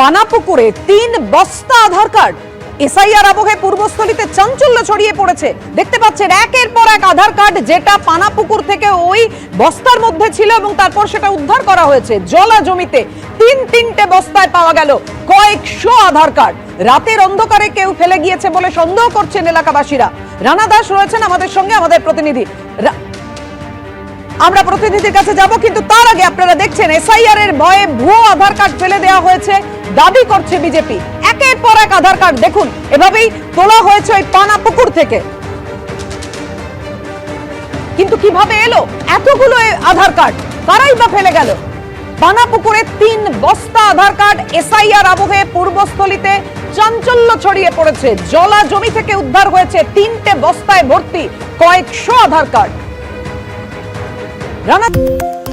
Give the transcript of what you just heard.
পানাপুকুরে তিন বস্তা আধার card. SIR আবহে পূর্বস্থলীতে চাঞ্চল্য ছড়িয়ে পড়েছে। দেখতে পাচ্ছেন, একের পর এক আধার কার্ড যেটা পানাপুকুর থেকে ওই বস্তার মধ্যে ছিল এবং তারপর সেটা উদ্ধার করা হয়েছে। জলা জমিতে তিন তিনটে বস্তায় পাওয়া গেল কয়েকশো আধার কার্ড। রাতের অন্ধকারে কেউ ফেলে গিয়েছে বলে সন্দেহ করছেন এলাকাবাসীরা। রানা দাস রয়েছেন আমাদের সঙ্গে, আমাদের প্রতিনিধি। আমরা প্রতিনিধির কাছে যাব, কিন্তু তার আগে আপনারা দেখছেন এসআইআর এর ভয়ে ভুয়ো আধার কার্ড ফেলে দেওয়া হয়েছে, দাবি করছে বিজেপি। একের পর এক আধার কার্ড, দেখুন, এভাবেই তোলা হয়েছে ওই পানা পুকুর থেকে। কিন্তু কীভাবে এলো? এতগুলো আধার কার্ড, কারাই বা ফেলে গেল? পানা পুকুরে তিন বস্তা আধার কার্ড এসআইআর আবহে পূর্বস্থলীতে চাঞ্চল্য ছড়িয়ে পড়েছে। জলা জমি থেকে উদ্ধার হয়েছে তিনটে বস্তায় ভর্তি কয়েকশো আধার কার্ড। 然后呢